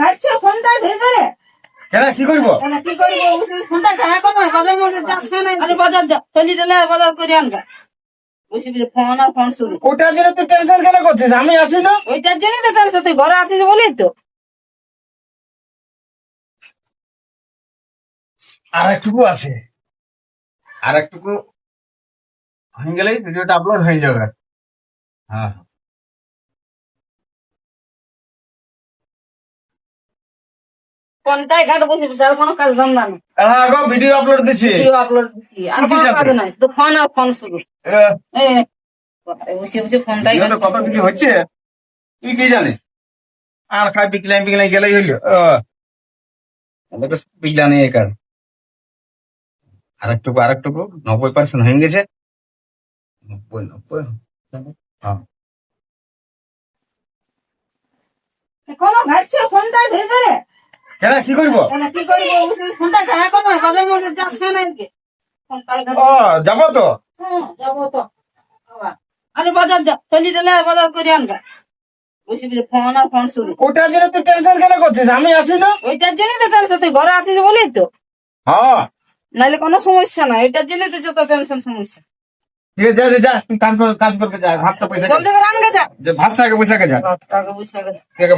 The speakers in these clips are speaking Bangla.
ঘাটছে ফোনটা ধরে ধরে। কেন কি করব? কেন কি করব? ফোনটা খারাপ করো বাজার মধ্যে যাচ্ছে না আরে বাজার যা চলি চলে বাজার করে আনগা। বসে বসে ফোন আর ফোন শুরু। ওটার জন্য তুই টেনশন কেন করছিস? আমি আছি না? ওইটার জন্যই তো টেনশন তুই ঘরে আছিস বলেই তো। আর একটুকু আছে। আর একটুকু হয়ে গেলেই ভিডিওটা আপলোড হয়ে যাবে। হ্যাঁ। ফোনটাই ঘাটে বসে বসে আর কোনো কাজ ধান্দা নেই। হ্যাঁ ভিডিও আপলোড দিছি। ভিডিও আপলোড দিচ্ছি আর কোনো কাজ নাই শুধু ফোন আর ফোন এ, বসে বসে ফোনটাই কত ঘাটছে। হচ্ছে? তুই কি জানিস আর খাই পিকলাই গেলেই হইল। পিকলা নেই একার আরেকটুকু আরেকটুকু নব্বই পার্সেন্ট হয়ে গেছে। নব্বই নব্বই হ্যাঁ। কোনো ঘাটছে ফোনটাই ধরে ধরে কেন কি করব? কেন কি করব? ফোনটা করো বাজার মধ্যে যাচ্ছে না ও যাব তো? যাব তো। আরে বাজার যা চলি চলে আর বাজার করে আনগা ফোন আর ফোন শুরু ওটার জন্য তুই টেনশন কেন করছিস? আমি আছি না ওইটার জন্যই তো টেনশন তুই ঘরে আছিস বলেই তো। হ্যাঁ। নাহলে কোনো সমস্যা না এটার জন্যই তো যত টেনশন সমস্যা। যা যা, যা কাজ কর কাজ করবে যা ভাতটা পয়সা খা। জলদি করে আনগা যা। ভাতটা আগে পয়সা যা। টাকা পয়সা।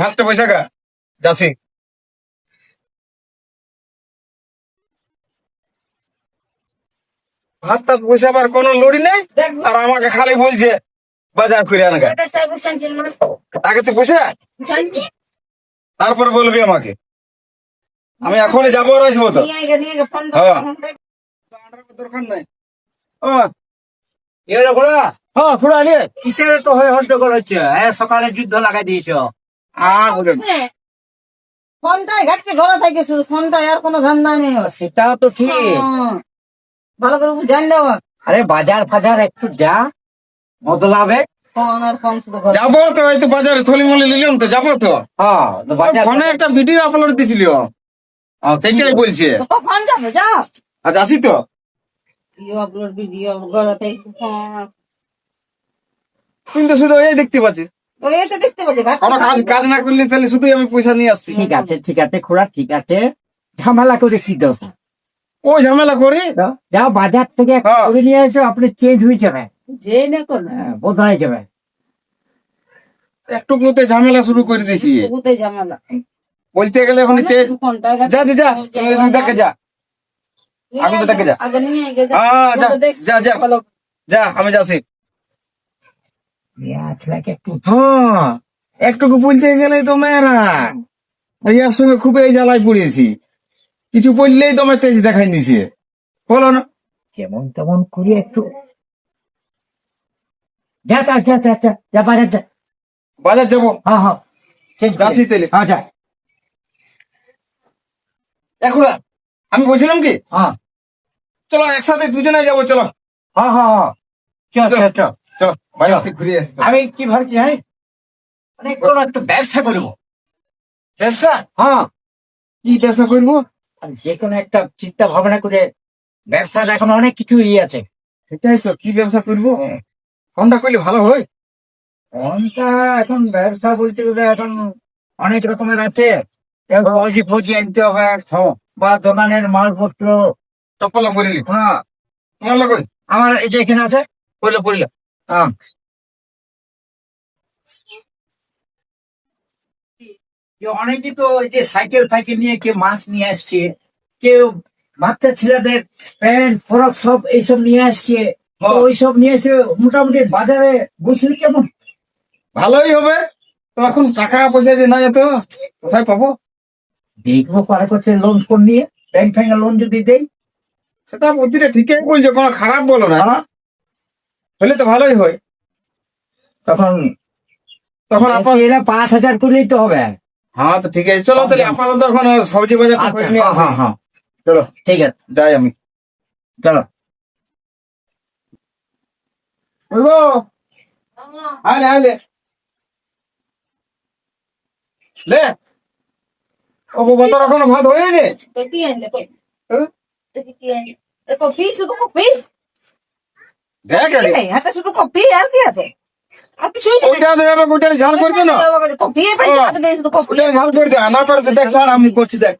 ভাতটা পয়সা যাসি ভাতটা পয়সা আবার কোনো লড়ি নেই? আর আমাকে খালি বলছে বাজার করে আনগা। আগে তুই সাইকেল তারপরে বলবি আমাকে। আমি এখনই যাব আর আসব তো হ্যাঁ। দরকার নাই। ও এর ঘোড়া হ্যাঁ আলিয়ে। কিসের তো হয়ে হট্টগোল হচ্ছে? হ্যাঁ সকালে যুদ্ধ লাগাই দিয়েছ। আর বলেন। হ্যাঁ। ঘাটছে ঘরে থাকে শুধু ফোনটাই আর কোনো ধান্দা নেই। সেটাও তো ঠিক। হ্যাঁ। ভালো করে জান দেওয়া আরে। বাজার ফাজার একটু যা বদলাবে ঘরে যাব তো এই তো বাজারে থলি মলি নিলাম তো যাব তো। হ্যাঁ ফোনে একটা ভিডিও আপলোড দিছিল সেটাই বলছে। যাবে যাও আজ আসি তো? আপলোড ভিডিও তো শুধু এই দেখতে পাচ্ছিস কাজ কাজ না করলে তাহলে শুধুই আমি পয়সা নিয়ে আসছি। ঠিক আছে ঠিক আছে খোড়া ঠিক আছে। ঝামেলা করে কি দরকার? ওই ঝামেলা করি? যা বাজার থেকে হ্যাঁ। করে নিয়ে এসো আপনি চেঞ্জ হয়ে যাবে। যে না করবে হ্যাঁ, বদলাই যাবে। একটুকুতে ঝামেলা শুরু করে দিছি। ঝামেলা। বলতে গেলে এখন তে- যা যা যা। তুমি তুমি দেখে যা। আমি দেখে যা। আগে নিয়ে আগে যা। হ্যাঁ, যা, যা, যা। যা আমি যাচ্ছি। ছেলেকে একটু। হ্যাঁ একটুকু বলতে গেলে তো মেয়েরা। ইয়ার সঙ্গে খুব এই জ্বালায় পড়েছি। কিছু বললেই তোমার তেজ দেখাই নিছে বলো না। যেমন তেমন করে একটু। যা যা যা যা যা যা বাজার যা। বাজার যাব। হ্যাঁ হ্যাঁ। যাচ্ছি হ্যাঁ যা। এখন আমি বলছিলাম কি? হ্যাঁ। চলো একসাথে দুজনে যাব চলো। হ্যাঁ হ্যাঁ হ্যাঁ। চল চল চল চলো। বাজার থেকে ঘুরে আসি। আমি কি ভাবছি হ্যাঁ মানে কোনো একটা ব্যবসা করব। ব্যবসা? হ্যাঁ। কি ব্যবসা করব? যে কোনো একটা চিন্তা ভাবনা করে ব্যবসার এখন অনেক কিছু ইয়ে আছে। সেটাই তো কি ব্যবসা করব? কোনটা করলে ভালো হয়? কোনটা এখন ব্যবসা বলতে গেলে এখন অনেক রকমের আছে। ফৌজি ফৌজি আনতে হবে হ্যাঁ। বা দোকানের মালপত্র। চপ্পল পরিলি হ্যাঁ। তোমার লোক? আমার এই যে এখানে আছে পরিলে পরিলে। হ্যাঁ অনেকে তো ওই যে সাইকেল ফাইকেল নিয়ে কেউ মাছ নিয়ে আসছে কেউ বাচ্চা ছেলেদের প্যান্ট ফরক সব এইসব নিয়ে আসছে। তো ওইসব নিয়ে এসে মোটামুটি বাজারে বসলে কেমন? ভালোই হবে। তো এখন টাকা পয়সা যে নাই তো কোথায় পাবো? দেখব পরে করছে লোন ফোন নিয়ে। ব্যাংক ফ্যাঙ্ক লোন যদি দেয় সেটা বুদ্ধিটা ঠিকই বলছো কোনো খারাপ বলো না। হ্যাঁ, হলে তো ভালোই হয়। তখন তখন আপনার এরা পাঁচ হাজার করলেই তো হবে। হ্যাঁ তো ঠিক আছে। চলো তাহলে আপাতত এখন সবজি বাজার আচ্ছা, হ্যাঁ হ্যাঁ চলো। ঠিক আছে। যাই আমি। চলো। বুঝব আলে আলে লে। ও বাবা তোর ভাত হয়েছে তো কি আনলে কই? হ্যাঁ? কি আনলে। কফি শুধু কফি দেখ হাতে শুধু কফি আর কি আছে? আর কিছুই নেই। ওইটা তো এবার ওইটা ঝাল করছে না বিয়ে পেয়েছে, হাতে দিয়েছে তো কফি। ওইটা ঝাল করে দে না পারে তো দেখ স্যার আমি করছি দেখ